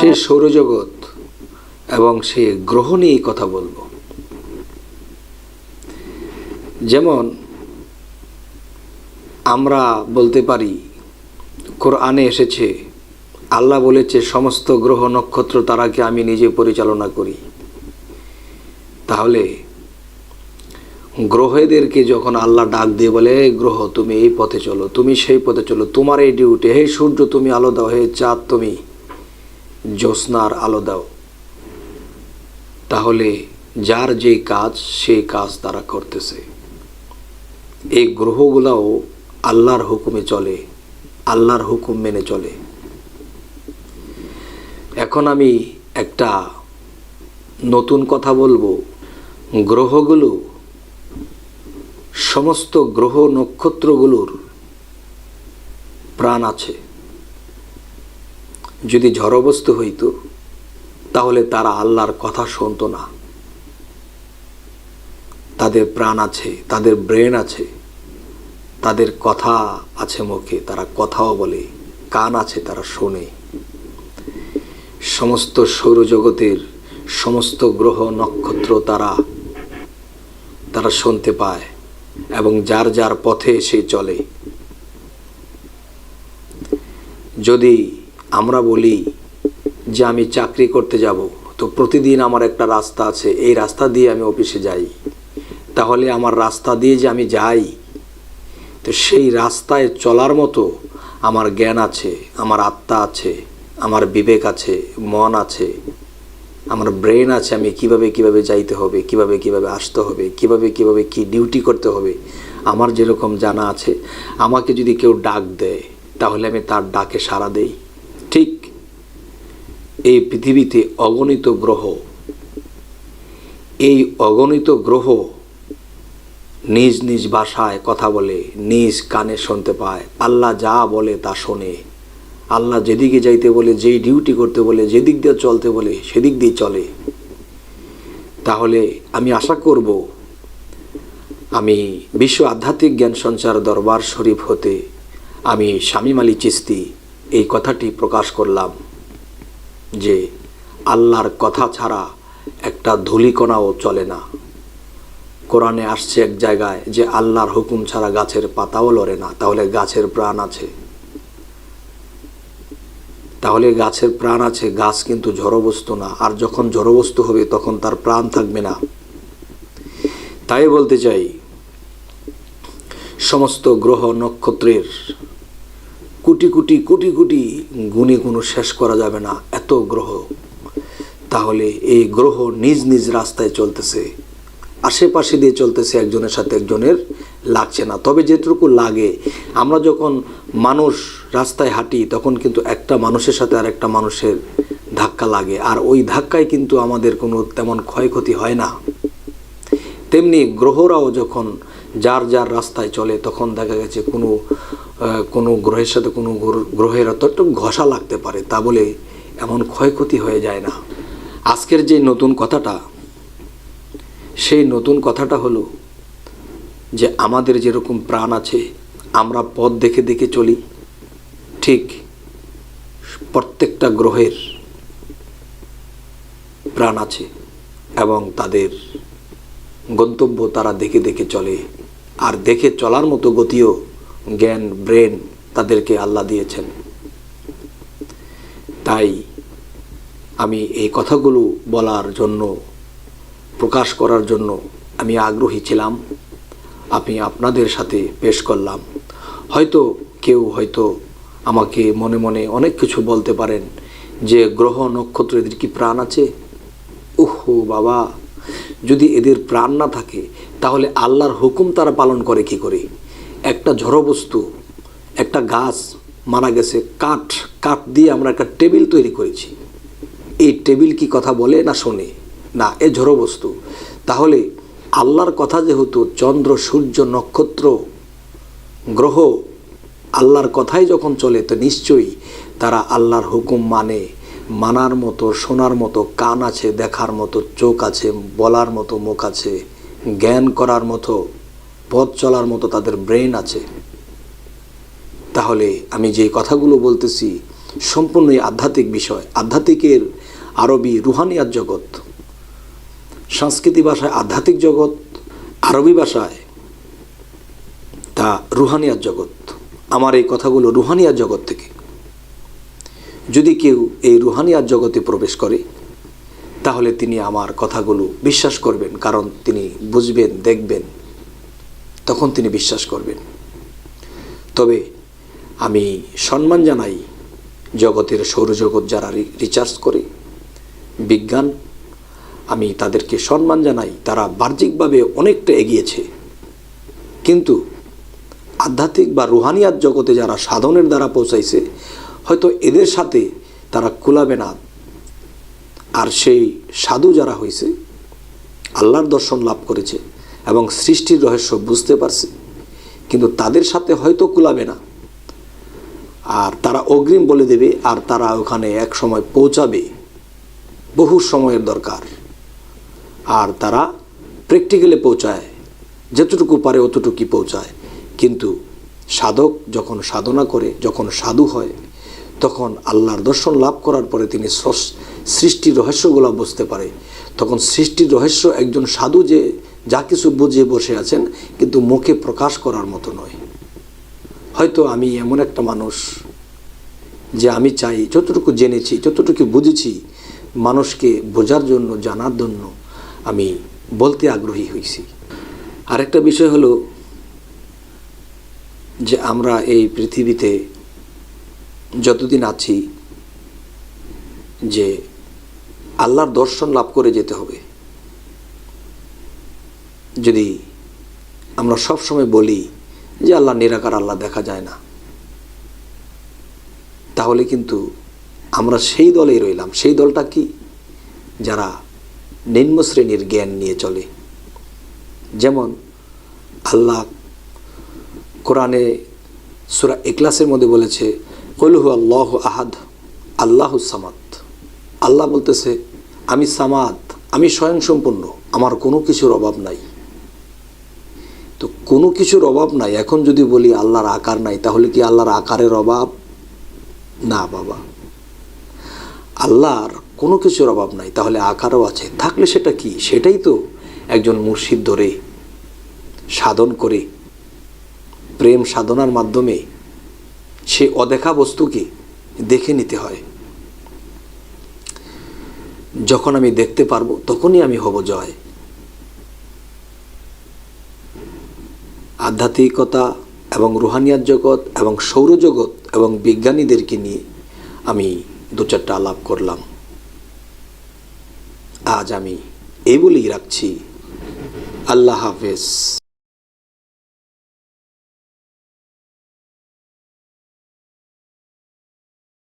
সে সৌরজগৎ এবং সে গ্রহ নিয়েই কথা বলব। যেমন আমরা বলতে পারি, কোরআনে এসেছে, আল্লাহ বলেছে, সমস্ত গ্রহ নক্ষত্র তারাকে আমি নিজে পরিচালনা করি। তাহলে গ্রহেদেরকে যখন আল্লাহ ডাক দিয়ে বলে, "এই গ্রহ, তুমি এই পথে চলো, তুমি সেই পথে চলো, তোমার এই ডিউটি, হে সূর্য, তুমি আলো দাও, হে চাঁদ, তুমি জ্যোৎস্নার আলো দাও। তাহলে যার যে কাজ, সে কাজ তারা করতেছে। এই গ্রহগুলাও আল্লাহর হুকুমে চলে, আল্লাহর হুকুম মেনে চলে। এখন আমি একটা নতুন কথা বলব। গ্রহগুলো, সমস্ত গ্রহ নক্ষত্রগুলোর প্রাণ আছে। যদি ঝড়বস্তু হইতো, তাহলে তারা আল্লাহর কথা শুনতো না। তাদের প্রাণ আছে, তাদের ব্রেন আছে, তাদের কথা আছে মুখে, তারা কথাও বলে, কান আছে, তারা শোনে। সমস্ত সৌরজগতের সমস্ত গ্রহ, নক্ষত্র তারা তারা শুনতে পায় এবং যার যার পথে সে চলে। যদি আমরা বলি যে আমি চাকরি করতে যাব। তো প্রতিদিন আমার একটা রাস্তা আছে। এই রাস্তা দিয়ে আমি অফিসে যাই। তাহলে আমার রাস্তা দিয়ে যে আমি যাই, তো সেই রাস্তায় চলার মতো আমার জ্ঞান আছে, আমার আত্মা আছে, আমার বিবেক আছে, মন আছে, আমার ব্রেন আছে, আমি কীভাবে কীভাবে যাইতে হবে, কীভাবে কীভাবে আসতে হবে, কীভাবে কীভাবে কি ডিউটি করতে হবে, আমার যেরকম জানা আছে, আমাকে যদি কেউ ডাক দেয়, তাহলে আমি তার ডাকে সাড়া দেই। ঠিক এই পৃথিবীতে অগণিত গ্রহ। এই অগণিত গ্রহ নিজ নিজ ভাষায় কথা বলে, নিজ কানে শুনতে পায়। আল্লাহ যা বলে তা শোনে। আল্লাহ যেদিকে যাইতে বলে, যেই ডিউটি করতে বলে, যেদিক দিয়ে চলতে বলে, সেদিক দিয়ে চলে। তাহলে আমি আশা করব, আমি বিশ্ব আধ্যাত্মিক জ্ঞান সঞ্চার দরবার শরীফ হতে আমি স্বামী মালি চিস্তি। এই কথাটি প্রকাশ করলাম যে আল্লাহর কথা ছাড়া একটা ধূলিকণাও চলে না। কোরআনে আসছে এক জায়গায় যে আল্লাহর হুকুম ছাড়া গাছের পাতাও লড়ে না, তাহলে গাছের প্রাণ আছে। তাহলে গাছের প্রাণ আছে, গাছ কিন্তু জড়বস্তু না, আর যখন জড়বস্তু হবে তখন তার প্রাণ থাকবে না। তাই বলতে চাই, সমস্ত গ্রহ নক্ষত্রের কোটি কোটি কোটি কোটি গুণে কোনো শেষ করা যাবে না, এত গ্রহ। তাহলে এই গ্রহ নিজ নিজ রাস্তায় চলতেছে, আশেপাশে দিয়ে চলতেছে একজনের সাথে একজনের, লাগছে না। তবে যেটুকু লাগে, আমরা যখন মানুষ রাস্তায় হাঁটি, তখন কিন্তু একটা মানুষের সাথে আর একটা মানুষের ধাক্কা লাগে, আর ওই ধাক্কায় কিন্তু আমাদের কোনো তেমন ক্ষয়ক্ষতি হয় না। তেমনি গ্রহরাও যখন যার যার রাস্তায় চলে, তখন দেখা গেছে কোনো কোনো গ্রহের সাথে কোনো গ্রহের অত একটু ঘষা লাগতে পারে, তা বলে এমন ক্ষয়ক্ষতি হয়ে যায় না। আজকের যে নতুন কথাটা, সেই নতুন কথাটা হলো যে আমাদের যেরকম প্রাণ আছে, আমরা পথ দেখে দেখে চলি। ঠিক প্রত্যেকটা গ্রহের প্রাণ আছে এবং তাদের গন্তব্য তারা দেখে দেখে চলে। আর দেখে চলার মতো গতিও জ্ঞান, ব্রেন তাদেরকে আল্লাহ দিয়েছেন। তাই আমি এই কথাগুলো বলার জন্য, প্রকাশ করার জন্য আমি আগ্রহী ছিলাম। আমি আপনাদের সাথে পেশ করলাম। হয়তো কেউ হয়তো আমাকে মনে মনে অনেক কিছু বলতে পারেন যে গ্রহ নক্ষত্র এদের কি প্রাণ আছে? ওহো বাবা, যদি এদের প্রাণ না থাকে, তাহলে আল্লাহর হুকুম তারা পালন করে কি করে? একটা ঝড়বস্তু, একটা গাছ মারা গেছে, কাঠ কাঠ দিয়ে আমরা একটা টেবিল তৈরি করেছি। এই টেবিল কি কথা বলে না শোনে? না, এ ঝড়ো বস্তু তাহলে আল্লাহর কথা যেহেতু চন্দ্র, সূর্য, নক্ষত্র, গ্রহ আল্লাহর কথাই যখন চলে, তো নিশ্চয়ই তারা আল্লাহর হুকুম মানে। মানার মতো, শোনার মতো, কান আছে, দেখার মতো, চোখ আছে, বলার মতো, মুখ আছে, জ্ঞান করার মতো। পথ চলার মতো তাদের ব্রেন আছে। তাহলে আমি যে কথাগুলো বলতেছি সম্পূর্ণই আধ্যাত্মিক বিষয়। আধ্যাত্মিকের আরবি রুহানিয়াত জগৎ, সংস্কৃতি ভাষায় আধ্যাত্মিক জগৎ, আরবি ভাষায় তা রুহানিয়াত জগৎ। আমার এই কথাগুলো রুহানিয়াত জগৎ থেকে। যদি কেউ এই রুহানিয়াত জগতে প্রবেশ করে, তাহলে তিনি আমার কথাগুলো বিশ্বাস করবেন, কারণ তিনি বুঝবেন, দেখবেন। তখন তিনি বিশ্বাস করবেন। তবে আমি সম্মান জানাই জগতের সৌরজগৎ যারা রিচার্জ করে, বিজ্ঞান। আমি তাদেরকে সম্মান জানাই, তারা বাহ্যিকভাবে অনেকটা এগিয়েছে। কিন্তু আধ্যাত্মিক বা রুহানিয়াত জগতে যারা সাধনের দ্বারা পৌঁছাইছে, হয়তো এদের সাথে তারা কুলাবে না। আর সেই সাধু যারা হয়েছে আল্লাহর দর্শন লাভ করেছে। এবং সৃষ্টির রহস্য বুঝতে পারছে। কিন্তু তাদের সাথে হয়তো কুলাবে না। আর তারা অগ্রিম বলে দেবে, আর তারা ওখানে এক সময় পৌঁছাবে। বহু সময়ের দরকার। আর তারা প্র্যাকটিক্যালে পৌঁছায়। যতটুকু পারে অতটুকুই পৌঁছায়। কিন্তু সাধক যখন সাধনা করে, যখন সাধু হয়, তখন আল্লাহর দর্শন লাভ করার পরে তিনি সৃষ্টির রহস্যগুলো বুঝতে পারে। তখন সৃষ্টির রহস্য একজন সাধু যে যা কিছু বুঝে বসে আছেন, কিন্তু মুখে প্রকাশ করার মতো নয়। হয়তো আমি এমন একটা মানুষ যে আমি চাই, যতটুকু জেনেছি, যতটুকু বুঝেছি, মানুষকে বোঝার জন্য, জানার জন্য আমি বলতে আগ্রহী হয়েছি। আরেকটা বিষয় হলো যে আমরা এই পৃথিবীতে যতদিন আছি, যে আল্লাহর দর্শন লাভ করে যেতে হবে। যদি আমরা সব সময় বলি যে আল্লাহ নিরাকার, আল্লাহ দেখা যায় না, তাহলে কিন্তু আমরা সেই দলেই রইলাম। সেই দলটা কি? যারা নিম্ন শ্রেণির জ্ঞান নিয়ে চলে। যেমন আল্লাহ কোরআনে সুরা ইকলাসের মধ্যে বলেছে কলহু আল্লাহ আহাদ, আল্লাহ সামাদ। আল্লাহ বলতেছে, আমি সামাদ, আমি স্বয়ংসম্পূর্ণ, আমার কোনো কিছুর অভাব নাই। তো কোনো কিছুর অভাব নাই। এখন যদি বলি আল্লাহর আকার নাই, তাহলে কি আল্লাহর আকারের অভাব? না বাবা। আল্লাহর কোনো কিছুর অভাব নাই, তাহলে আকারও আছে। থাকলে সেটা কি? সেটাই তো একজন মুর্শিদ ধরে, সাধন করে। প্রেম সাধনার মাধ্যমে সে অদেখা বস্তুকে দেখে নিতে হয়। যখন আমি দেখতে পারব, তখনই আমি হব জয়। আধ্যাত্মিকতা এবং রুহানিয়ার জগৎ এবং সৌরজগৎ এবং বিজ্ঞানীদেরকে নিয়ে আমি দু চারটা আলাপ করলাম। আজ আমি এই বলেই রাখছি। আল্লাহ হাফেজ।